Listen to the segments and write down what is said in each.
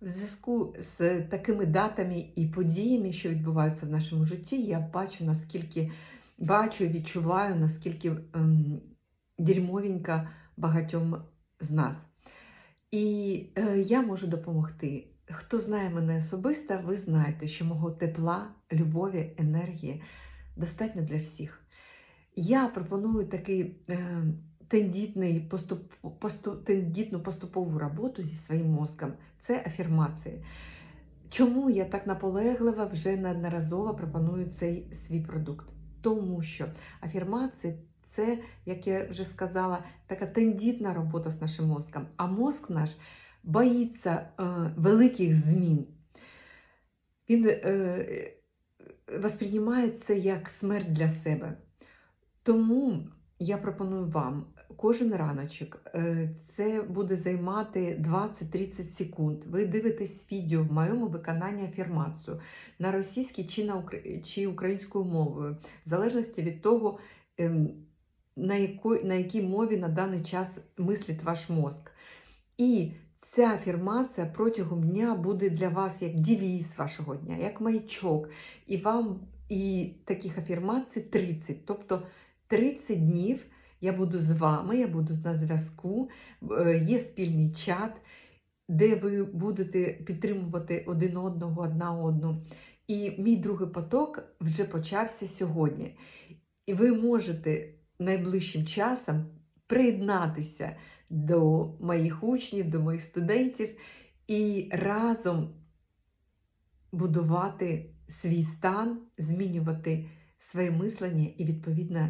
В зв'язку з такими датами і подіями, що відбуваються в нашому житті, я бачу, наскільки бачу і відчуваю, наскільки ем, дерьмовенька багатьом з нас. І е, я можу допомогти. Хто знає мене особисто, ви знаєте, що мого тепла, любові, енергії достатньо для всіх. Я пропоную такий е, тендітний поступ, посту, тендітну поступову роботу зі своїм мозком. Це афірмації. Чому я так наполегливо вже неодноразово пропоную цей свій продукт? Тому що афірмації це, як я вже сказала, така тендітна робота з нашим мозком. А мозк наш боїться е, великих змін. Він е, восприймає це як смерть для себе. Тому я пропоную вам кожен раночок. е, Це буде займати 20-30 секунд. Ви дивитесь відео в моєму виконанні афірмацію на російській чи, на чи українською мовою, в залежності від того, ем, на, якої, на якій мові на даний час мислить ваш мозк. І ця афірмація протягом дня буде для вас як девіз вашого дня, як маячок. І вам і таких афірмацій 30. Тобто 30 днів я буду з вами, я буду на зв'язку, е, є спільний чат, де ви будете підтримувати один одного, одна одну. І мій другий поток вже почався сьогодні. І ви можете найближчим часом приєднатися до моїх учнів, до моїх студентів і разом будувати свій стан, змінювати своє мислення і, відповідно,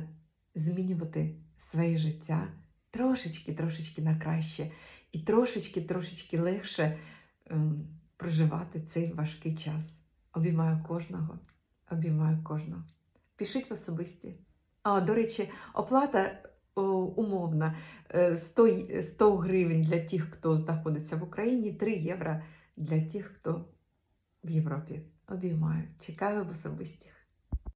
змінювати своє життя трошечки-трошечки на краще і трошечки-трошечки легше ем, проживати цей важкий час. Обіймаю кожного, обіймаю кожного. Пишіть в особисті. А, до речі, оплата о, умовна е, 100, 100 гривень для тих, хто знаходиться в Україні, 3 євро для тих, хто в Європі. Обіймаю. Чекаю в особистих.